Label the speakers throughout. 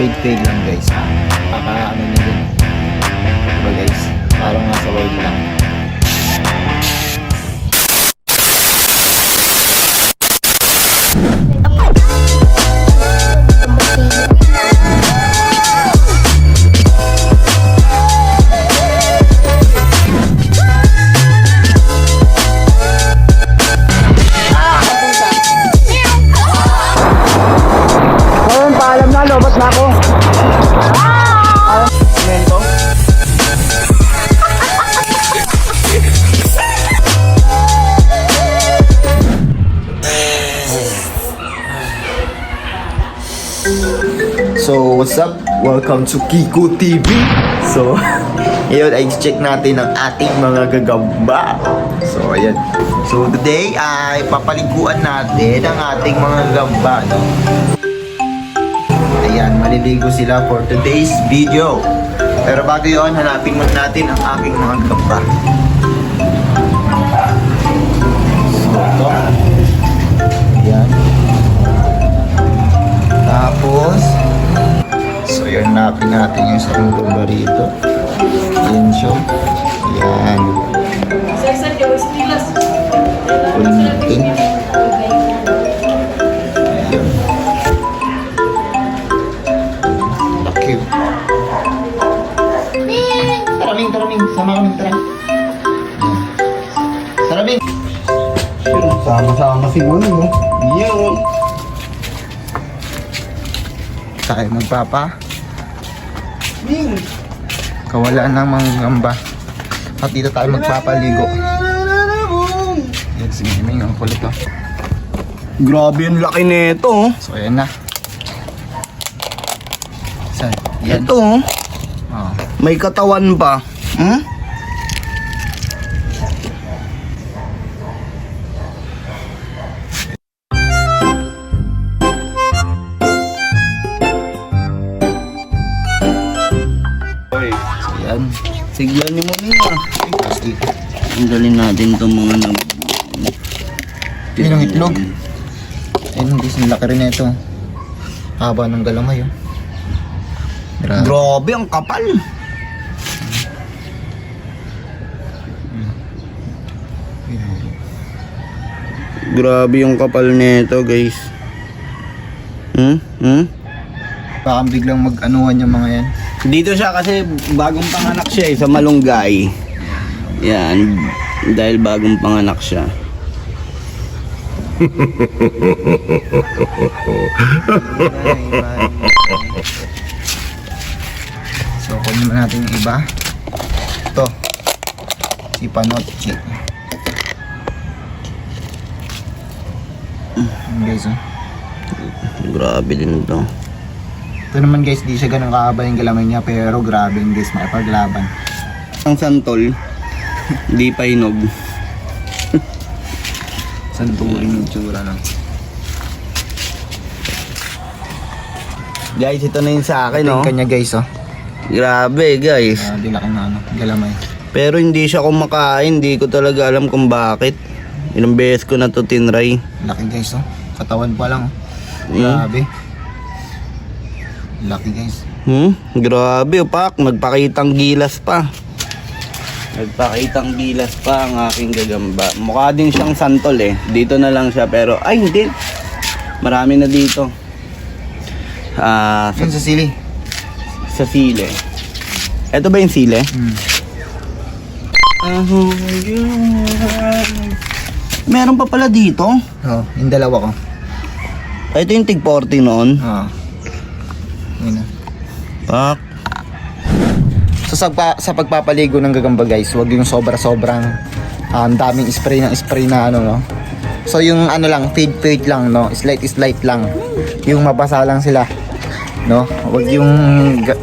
Speaker 1: Fade fade lang guys. Kaka ano na din. Diba guys? Parang nasa world lang. So, what's up? Welcome to Kiko TV. So, ngayon ay check natin ang ating mga gagamba. So, ayan. So, today ay papaliguan natin ang ating mga gagamba. No? Ayan, maliligo sila for today's video. Pero bago yon hanapin muna natin ang aking mga gagamba. Tapos, so yun, hanapin natin yung isang gagamba rito. Ayan siya. Ayan. Kunin natin. Ayan. Laki. Taraming, taraming. Sama kami, tara. Ayan. Taraming.
Speaker 2: Sama-sama si Mono, no?
Speaker 1: Yun. Tayo magpapa. Kawalaan ng mga gamba. At dito tayo magpapaligo. Yan si Miming, ang kulit oh.
Speaker 2: Grabe yung laki nito.
Speaker 1: So ayan na. Saan? Yan.
Speaker 2: Ito, oh.
Speaker 1: Oh.
Speaker 2: may katawan pa. Hmm? Siglan ni Momina.
Speaker 1: Plastic.
Speaker 2: Tanggalin natin itong mga nag...
Speaker 1: Yun ang itlog. Ayun guys, ang laki rin na ito. Haba ng galamay oh. Grabe.
Speaker 2: Grabe, ang kapal. Grabe yung kapal nito, guys. Hmm? Hmm?
Speaker 1: Baka biglang mag-anuhan yung mga yan.
Speaker 2: Dito siya kasi bagong panganak siya eh, sa Malunggay. Yan, dahil bagong panganak siya.
Speaker 1: So, kunin mo natin yung iba. Ito. Si Panotchi. Guys, oh.
Speaker 2: Grabe din to.
Speaker 1: Ito naman guys, di siya ganun kakaba yung galamay niya pero grabe yung guys, makipaglaban.
Speaker 2: Ang santol, di pa hinog.
Speaker 1: Santurin yung tsura lang.
Speaker 2: Guys, ito na yun sa akin,
Speaker 1: Ito
Speaker 2: no?
Speaker 1: yung kanya guys, oh.
Speaker 2: Grabe, guys.
Speaker 1: Uh, di laki na ano, galamay.
Speaker 2: Pero hindi siya kumakain, hindi ko talaga alam kung bakit. Ilang beses ko na to tinry.
Speaker 1: Laki guys, oh. Katawan pa lang, oh.
Speaker 2: Hmm?
Speaker 1: Grabe. Laki guys.
Speaker 2: Hmm? Grabe, pak. Nagpakitang gilas pa. Nagpakitang gilas pa ang aking gagamba. Mukha din siyang santol eh. Dito na lang siya pero... Ay, hindi. Marami na dito. Ah, sa,
Speaker 1: Yun sa sili.
Speaker 2: sa sile. Ito ba yung sile?
Speaker 1: Hmm.
Speaker 2: Meron pa pala dito.
Speaker 1: Oh, yung dalawa ko.
Speaker 2: Ito yung tig 40 noon.
Speaker 1: Oh.
Speaker 2: Pak.
Speaker 1: So sa, sa pagpapaligo ng gagamba guys, huwag yung sobra-sobrang um, daming spray ng spray na ano no. So yung ano lang, fade fade lang no, slight slight lang. Yung mabasa lang sila. No? Huwag yung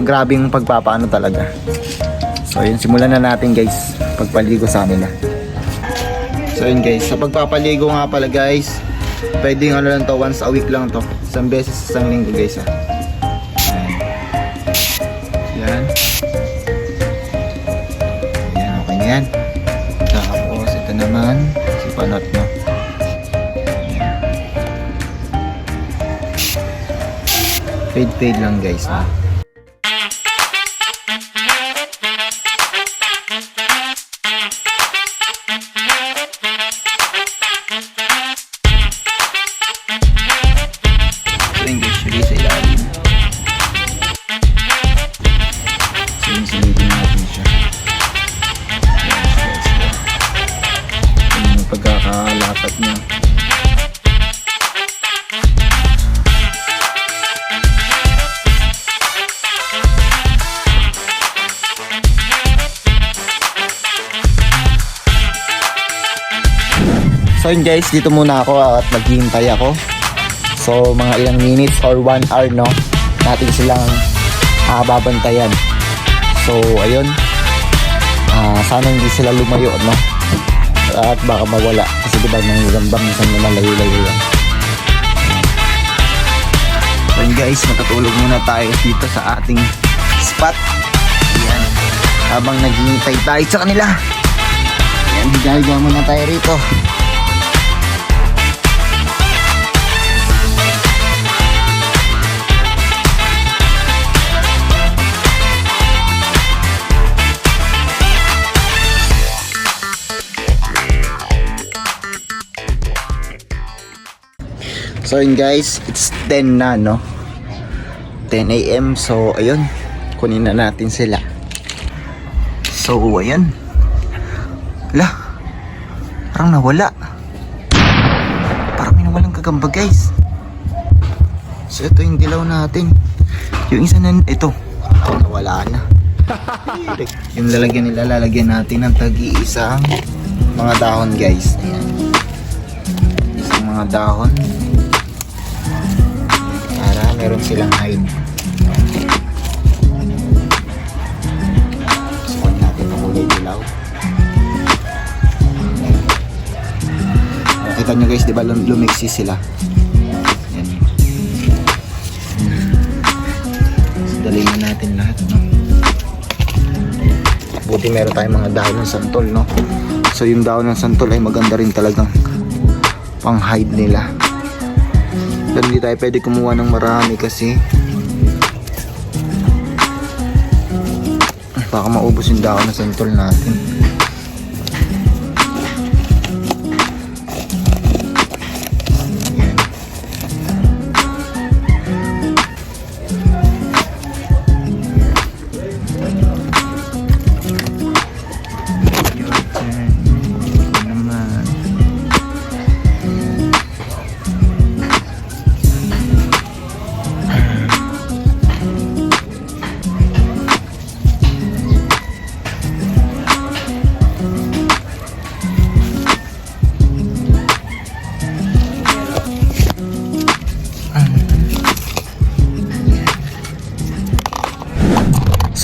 Speaker 1: grabing pagpapaano talaga. So yun, simulan na natin guys, pagpaligo sa kanila. So yun guys, sa pagpapaligo nga pala guys, pwedeng ano lang to, once a week lang to. Isang beses sa isang linggo guys ha. Ayan. Tapos, ito naman, si Panot. Ayan. Fade fade lang guys. No? Pagkakalapat niya. So yun guys, dito muna ako at maghihintay ako. So mga ilang minutes or 1 hour no, natin silang ah, babantayan. So ayun, Ah, sana hindi sila lumayo no. At baka mawala kasi diba nang gambang minsan naman layo-layo yan. So guys, matutulog muna tayo dito sa ating spot. Ayan. Habang naghihintay tayo sa kanila. Ayan, higa muna tayo rito. So yun guys, it's 10 na no. 10 a.m. So ayun, kunin na natin sila. So ayun. Lah. Parang nawala. Parang may nawalang kagamba guys. So ito yung dilaw natin. Yung isa na ito. Nawala na. yung lalagyan nila, lalagyan natin ng tag-iisang mga dahon guys. Ayan. Isang mga dahon meron silang hide. Sukat natin ang kulay dilaw. Kita nyo guys, di ba lum- lumiksi sila? Yan. So, dalhin na natin lahat, no? Buti meron tayong mga dahon ng santol, no? So yung dahon ng santol ay maganda rin talagang pang hide nila. Pero hindi tayo pwede kumuha ng marami kasi baka maubos yung dahon ng santol natin.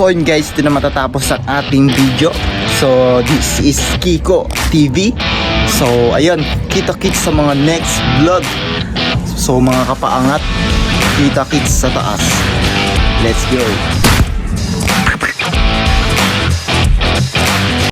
Speaker 1: So yun guys, ito na matatapos ang ating video. So this is Kiko TV. So ayun, kita-kits sa mga next vlog. So mga kapaangat, kita-kits sa taas. Let's go.